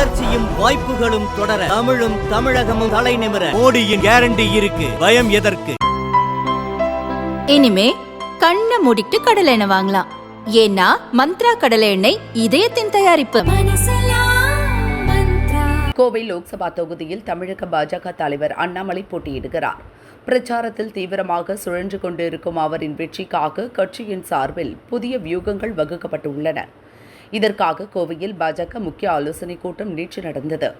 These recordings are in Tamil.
வளர்ச்சியும் வாய்ப்புகளும் தொடர தமிழும் தமிழகமும் தலை நிமிர. மோடியின் கேரண்டி இருக்கு. பயம் எதற்கு? இனிமே கண்ணை மூடிட்டு கடலை எண்ணெய் வாங்கலாம். ஏன்னா மந்த்ரா கடலை எண்ணெய் இதயத்தின் தயாரிப்பு. கோவை லோக்சபா தொகுதியில் தமிழக பாஜக தலைவர் அண்ணாமலை போட்டியிடுகிறார். பிரச்சாரத்தில் தீவிரமாக சுழன்று கொண்டிருக்கும் அவரின் வெற்றிக்காக கட்சியின் சார்பில் புதிய வியூகங்கள் வகுக்கப்பட்டுள்ளன இதற்காக கோவையில் பாஜக முக்கிய ஆலோசனைக் கூட்டம் நேற்று நடந்தது.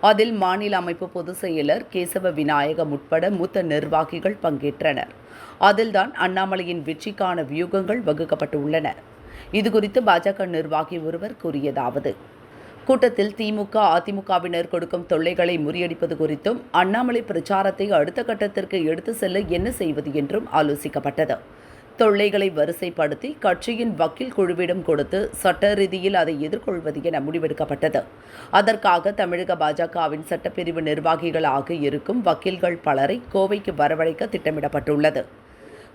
அதில் மாநில அமைப்பு பொதுச் செயலர் கேசவ விநாயகம் உட்பட மூத்த நிர்வாகிகள் பங்கேற்றனர். அதில்தான் அண்ணாமலையின் வெற்றிக்கான வியூகங்கள் வகுக்கப்பட்டுள்ளன. இதுகுறித்து பாஜக நிர்வாகி ஒருவர் கூறியதாவது கூட்டத்தில் திமுக அதிமுகவினர் கொடுக்கும் தொல்லைகளை முறியடிப்பது குறித்தும் அண்ணாமலை பிரச்சாரத்தை அடுத்த கட்டத்திற்கு எடுத்து செல்ல என்ன செய்வது என்றும் ஆலோசிக்கப்பட்டது. தொல்லைகளை வரிசைப்படுத்தி கட்சியின் வக்கீல் குழுவிடம் கொடுத்து சட்ட ரீதியில் அதை எதிர்கொள்வது என முடிவெடுக்கப்பட்டது. அதற்காக தமிழக பாஜகவின் சட்டப்பிரிவு நிர்வாகிகளாக இருக்கும் வக்கீல்கள் பலரை கோவைக்கு வரவழைக்க திட்டமிடப்பட்டுள்ளது.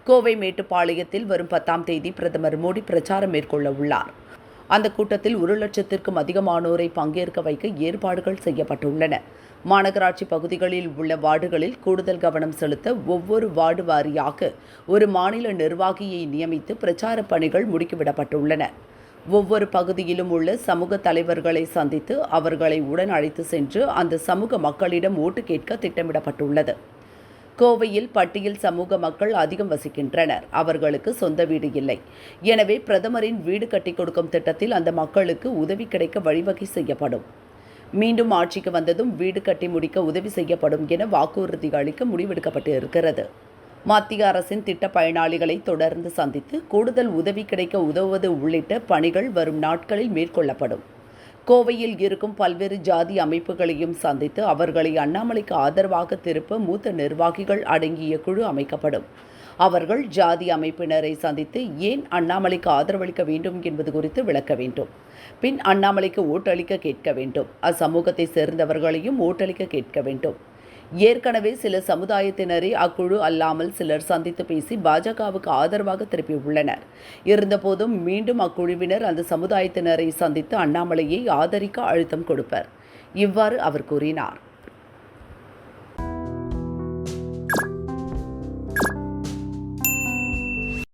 கோவை மேட்டுப்பாளையத்தில் வரும் பத்தாம் தேதி பிரதமர் மோடி பிரச்சாரம் மேற்கொள்ள உள்ளார். அந்த கூட்டத்தில் ஒரு லட்சத்திற்கும் அதிகமானோரை பங்கேற்க வைக்க ஏற்பாடுகள் செய்யப்பட்டுள்ளன. மாநகராட்சி பகுதிகளில் உள்ள வார்டுகளில் கூடுதல் கவனம் செலுத்த ஒவ்வொரு வார்டு வாரியாக ஒரு மாநில நிர்வாகியை நியமித்து பிரச்சார பணிகள் முடுக்கிவிடப்பட்டுள்ளன. ஒவ்வொரு பகுதியிலும் உள்ள சமூக தலைவர்களை சந்தித்து அவர்களை உடன் அழைத்து சென்று அந்த சமூக மக்களிடம் ஓட்டு கேட்க திட்டமிடப்பட்டுள்ளது. கோவையில் பட்டியல் சமூக மக்கள் அதிகம் வசிக்கின்றனர். அவர்களுக்கு சொந்த வீடு இல்லை. எனவே பிரதமரின் வீடு கட்டிக் கொடுக்கும் திட்டத்தில் அந்த மக்களுக்கு உதவி கிடைக்க வழிவகை செய்யப்படும். மீண்டும் ஆட்சிக்கு வந்ததும் வீடு கட்டி முடிக்க உதவி செய்யப்படும் என வாக்குறுதி அளிக்க முடிவெடுக்கப்பட்டு இருக்கிறது. மத்திய அரசின் திட்ட பயனாளிகளை தொடர்ந்து சந்தித்து கூடுதல் உதவி கிடைக்க உதவுவது உள்ளிட்ட பணிகள் வரும் நாட்களில் மேற்கொள்ளப்படும். கோவையில் இருக்கும் பல்வேறு ஜாதி அமைப்புகளையும் சந்தித்து அவர்களை அண்ணாமலைக்கு ஆதரவாக திருப்ப மூத்த நிர்வாகிகள் அடங்கிய குழு அமைக்கப்படும். அவர்கள் ஜாதி அமைப்பினரை சந்தித்து ஏன் அண்ணாமலைக்கு ஆதரவளிக்க வேண்டும் என்பது குறித்து விளக்க வேண்டும். பின் அண்ணாமலைக்கு ஓட்டளிக்க கேட்க வேண்டும். அச்சமூகத்தை சேர்ந்தவர்களையும் ஓட்டளிக்க கேட்க வேண்டும். ஏற்கனவே சில சமுதாயத்தினரை அக்குழு அல்லாமல் சிலர் சந்தித்து பேசி பாஜகவுக்கு ஆதரவாக திருப்பியுள்ளனர். இருந்தபோதும் மீண்டும் அக்குழுவினர் அந்த சமுதாயத்தினரை சந்தித்து அண்ணாமலையை ஆதரிக்க அழுத்தம் கொடுப்பர். இவ்வாறு அவர் கூறினார்.